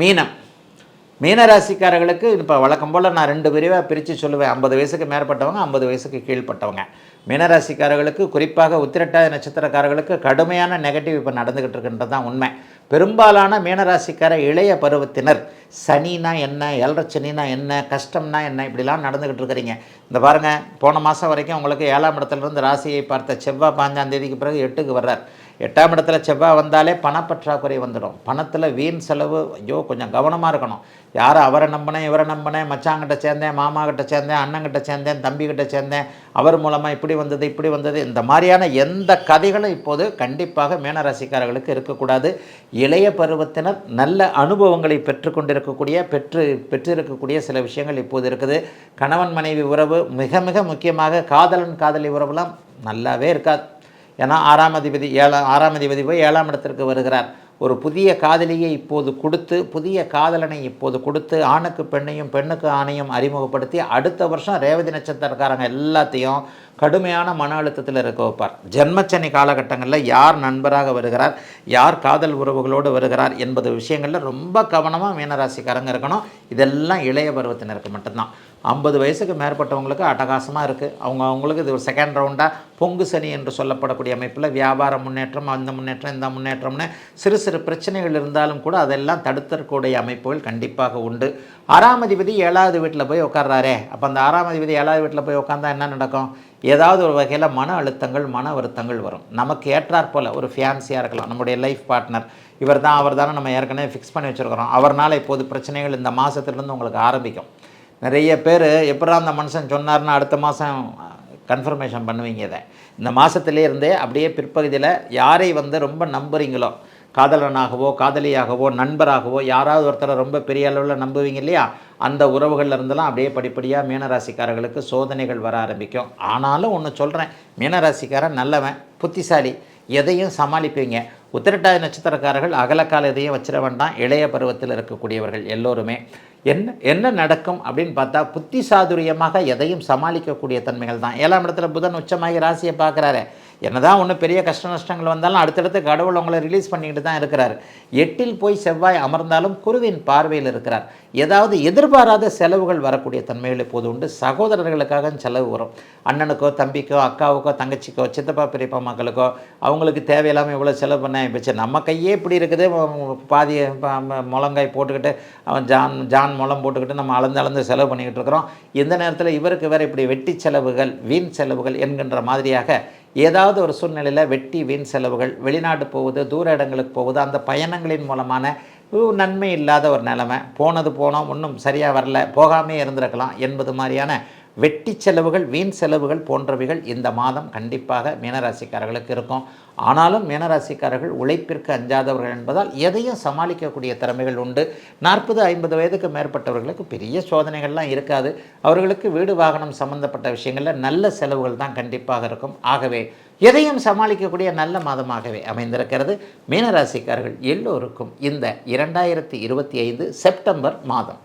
மீனம். மீனராசிக்காரர்களுக்கு இப்போ வழக்கம் போல் நான் ரெண்டு பிரிவாக பிரித்து சொல்லுவேன். ஐம்பது வயசுக்கு மேற்பட்டவங்க ஐம்பது வயசுக்கு கீழ்ப்பட்டவங்க. மீனராசிக்காரர்களுக்கு குறிப்பாக உத்திரட்டாதி நட்சத்திரக்காரர்களுக்கு கடுமையான நெகட்டிவ் இப்போ நடந்துக்கிட்டு இருக்கின்றது தான் உண்மை. பெரும்பாலான மீனராசிக்கார இளைய பருவத்தினர் சனினா என்ன எல்ரச்சனினா என்ன கஷ்டம்னா என்ன இப்படிலாம் நடந்துக்கிட்டு இருக்கிறீங்க. இந்த பாருங்கள் போன மாதம் வரைக்கும் உங்களுக்கு ஏழாம் இடத்துலேருந்து ராசியை பார்த்த செவ்வாய் பாஞ்சாம் தேதிக்கு பிறகு எட்டுக்கு வர்றார். எட்டாம் இடத்துல செவ்வாய் வந்தாலே பணப்பற்றாக்குறை வந்துடும். பணத்தில் வீண் செலவு ஐயோ கொஞ்சம் கவனமாக இருக்கணும். யாரை அவரை நம்பினேன் இவரை நம்பினேன் மச்சாங்கிட்ட சேர்ந்தேன் மாமா கிட்ட சேர்ந்தேன் அண்ணங்கிட்ட சேர்ந்தேன் தம்பிக்கிட்ட சேர்ந்தேன் அவர் மூலமாக இப்படி வந்தது இப்படி வந்தது இந்த மாதிரியான எந்த கதைகளும் இப்போது கண்டிப்பாக மீனராசிக்காரர்களுக்கு இருக்கக்கூடாது. இளைய பருவத்தினர் நல்ல அனுபவங்களை பெற்றுக்கொண்டிருக்கக்கூடிய பெற்று பெற்றிருக்கக்கூடிய சில விஷயங்கள் இப்போது இருக்குது. கணவன் மனைவி உறவு மிக மிக முக்கியமாக காதலன் காதலி உறவுலாம் நல்லாவே இருக்காது. ஏன்னா ஆறாம் அதிபதி ஏழாம் ஆறாம் அதிபதி போய் ஏழாம் இடத்திற்கு வருகிறார். ஒரு புதிய காதலியை இப்போது கொடுத்து புதிய காதலனை இப்போது கொடுத்து ஆணுக்கு பெண்ணையும் பெண்ணுக்கு ஆணையும் அறிமுகப்படுத்தி அடுத்த வருஷம் ரேவதி நட்சத்திரக்காரங்க எல்லாத்தையும் கடுமையான மன அழுத்தத்தில் இருக்க வைப்பார். ஜென்மச்சனி காலகட்டங்களில் யார் நண்பராக வருகிறார் யார் காதல் உறவுகளோடு வருகிறார் என்பது விஷயங்களில் ரொம்ப கவனமாக மீனராசிக்காரங்க இருக்கணும். இதெல்லாம் இளைய பருவத்தினருக்கு மட்டும்தான். ஐம்பது வயசுக்கு மேற்பட்டவங்களுக்கு அட்டகாசமாக இருக்குது அவங்க அவங்களுக்கு இது ஒரு செகண்ட் ரவுண்டாக பொங்கு சனி என்று சொல்லப்படக்கூடிய அமைப்பில் வியாபார முன்னேற்றம் அந்த முன்னேற்றம் இந்த முன்னேற்றம்னு சிறு சிறு பிரச்சனைகள் இருந்தாலும் கூட அதெல்லாம் தடுத்தற்கூடிய அமைப்புகள் கண்டிப்பாக உண்டு. ஆறாம் அதிபதி ஏழாவது வீட்டில் போய் உட்கார்றாரே அப்போ அந்த ஆறாம் அதிபதி ஏழாவது வீட்டில் போய் உட்காந்தா என்ன நடக்கும்? ஏதாவது ஒரு வகையில் மன அழுத்தங்கள் மன வருத்தங்கள் வரும். நமக்கு ஏற்றாற் போல் ஒரு ஃபியான்சியாக இருக்கலாம். நம்முடைய லைஃப் பார்ட்னர் இவர் தான் அவர் தானே நம்ம ஏற்கனவே ஃபிக்ஸ் பண்ணி வச்சுருக்கிறோம். அவர்னால இப்போது பிரச்சனைகள் இந்த மாதத்துலேருந்து உங்களுக்கு ஆரம்பிக்கும். நிறைய பேர் எப்படா அந்த மனுஷன் சொன்னார்னா அடுத்த மாதம் கன்ஃபர்மேஷன் பண்ணுவீங்க இதை. இந்த மாதத்துலேயே இருந்தே அப்படியே பிற்பகுதியில் யாரை வந்து ரொம்ப நம்புறீங்களோ காதலனாகவோ காதலியாகவோ நண்பராகவோ யாராவது ஒருத்தரை ரொம்ப பெரிய அளவில் நம்புவீங்க இல்லையா? அந்த உறவுகளில் இருந்தெல்லாம் அப்படியே படிப்படியாக மீனராசிக்காரர்களுக்கு சோதனைகள் வர ஆரம்பிக்கும். ஆனாலும் ஒன்று சொல்கிறேன் மீனராசிக்காரன் நல்லவன் புத்திசாலி எதையும் சமாளிப்பீங்க. உத்திரட்டாதி நட்சத்திரக்காரர்கள் அகலக்கால எதையும் வச்சிட வேண்டாம் இளைய பருவத்தில் இருக்கக்கூடியவர்கள் எல்லோருமே. என்ன என்ன நடக்கும் அப்படின்னு பார்த்தா புத்தி சாதுரியமாக எதையும் சமாளிக்கக்கூடிய தன்மைகள் தான். ஏழாம் இடத்துல புதன் உச்சமாகி ராசியை பார்க்குறாரு. என்னதான் ஒன்றும் பெரிய கஷ்ட நஷ்டங்கள் வந்தாலும் அடுத்தடுத்து கடவுள் உங்களை ரிலீஸ் பண்ணிக்கிட்டு தான் இருக்கிறார். எட்டில் போய் செவ்வாய் அமர்ந்தாலும் குருவின் பார்வையில் இருக்கிறார். ஏதாவது எதிர்பாராத செலவுகள் வரக்கூடிய தன்மைகள் இப்போது உண்டு? சகோதரர்களுக்காக செலவு வரும். அண்ணனுக்கோ தம்பிக்கோ அக்காவுக்கோ தங்கச்சிக்கோ சித்தப்பா பெரியப்பா மக்களுக்கோ அவங்களுக்கு தேவையில்லாமல் இவ்வளோ செலவு பண்ண இப்போ நம்ம கையே இப்படி இருக்குது பாதி முழங்காய் போட்டுக்கிட்டு அவன் ஜான் ஜான் முளம் போட்டுக்கிட்டு நம்ம அளந்து அளந்து செலவு பண்ணிக்கிட்டு இருக்கிறோம். இந்த நேரத்தில் இவருக்கு வேறு இப்படி வெட்டி செலவுகள் வீண் செலவுகள் என்கின்ற மாதிரியாக ஏதாவது ஒரு சூழ்நிலையில் வெட்டி வீண் செலவுகள் வெளிநாடு போவது தூர இடங்களுக்கு போவது அந்த பயணங்களின் மூலமான நன்மை இல்லாத ஒரு நிலைமை. போனது போனோம் ஒன்றும் சரியாக வரல போகாமே இருந்திருக்கலாம் என்பது மாதிரியான வெட்டி செலவுகள் வீண் செலவுகள் போன்றவைகள் இந்த மாதம் கண்டிப்பாக மீனராசிக்காரர்களுக்கு இருக்கும். ஆனாலும் மீனராசிக்காரர்கள் உழைப்பிற்கு அஞ்சாதவர்கள் என்பதால் எதையும் சமாளிக்கக்கூடிய திறமைகள் உண்டு. நாற்பது ஐம்பது வயதுக்கு மேற்பட்டவர்களுக்கு பெரிய சோதனைகள்லாம் இருக்காது. அவர்களுக்கு வீடு வாகனம் சம்பந்தப்பட்ட விஷயங்களில் நல்ல செலவுகள் தான் கண்டிப்பாக இருக்கும். ஆகவே எதையும் சமாளிக்கக்கூடிய நல்ல மாதமாகவே அமைந்திருக்கிறது. மீனராசிக்காரர்கள் எல்லோருக்கும் இந்த இரண்டாயிரத்தி இருபத்தி ஐந்து செப்டம்பர் மாதம்.